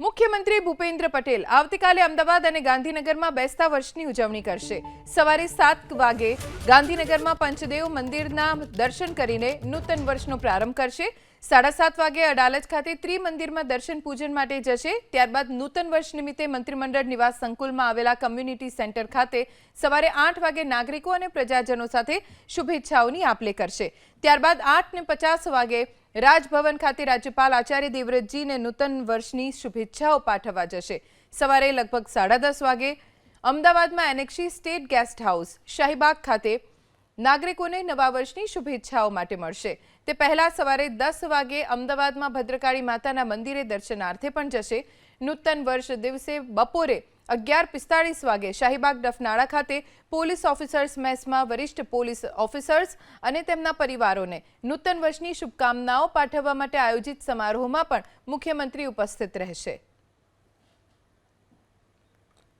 મુખ્યમંત્રી ભૂપેન્દ્ર પટેલ આવતીકાલે અમદાવાદ અને ગાંધીનગરમાં બેસતા વર્ષની ઉજવણી કરશે. સવારે સાત વાગે ગાંધીનગરમાં પંચદેવ મંદિરના દર્શન કરીને નૂતન વર્ષનો પ્રારંભ કરશે. સાડા સાત વાગે અડાલજ ખાતે ત્રિમંદિરમાં દર્શન પૂજન માટે જશે. ત્યારબાદ નૂતન વર્ષ નિમિત્તે મંત્રીમંડળ નિવાસ સંકુલમાં આવેલા કમ્યુનિટી સેન્ટર ખાતે સવારે આઠ વાગે નાગરિકો અને પ્રજાજનો સાથે શુભેચ્છાઓની આપલે કરશે. ત્યારબાદ આઠ ને પચાસ વાગે રાજભવન ખાતે રાજ્યપાલ આચાર્ય દેવવ્રતજીને નૂતન વર્ષની શુભેચ્છાઓ પાઠવવા જશે. સવારે લગભગ સાડા દસ વાગે અમદાવાદમાં annexe state guest house, Shahibaug ખાતે નાગરિકોને નવા વર્ષની શુભેચ્છાઓ માટે મળશે. તે પહેલા સવારે દસ વાગે અમદાવાદમાં ભદ્રકાળી માતાના મંદિરે દર્શનાર્થે પણ જશે. નૂતન વર્ષ દિવસે બપોરે અગિયાર પિસ્તાળીસ વાગે શાહીબાગ ડફનાળા ખાતે પોલીસ ઓફિસર્સ મેસમાં વરિષ્ઠ પોલીસ ઓફિસર્સ અને તેમના પરિવારોને નૂતન વર્ષની શુભકામનાઓ પાઠવવા માટે આયોજિત સમારોહમાં પણ મુખ્યમંત્રી ઉપસ્થિત રહેશે.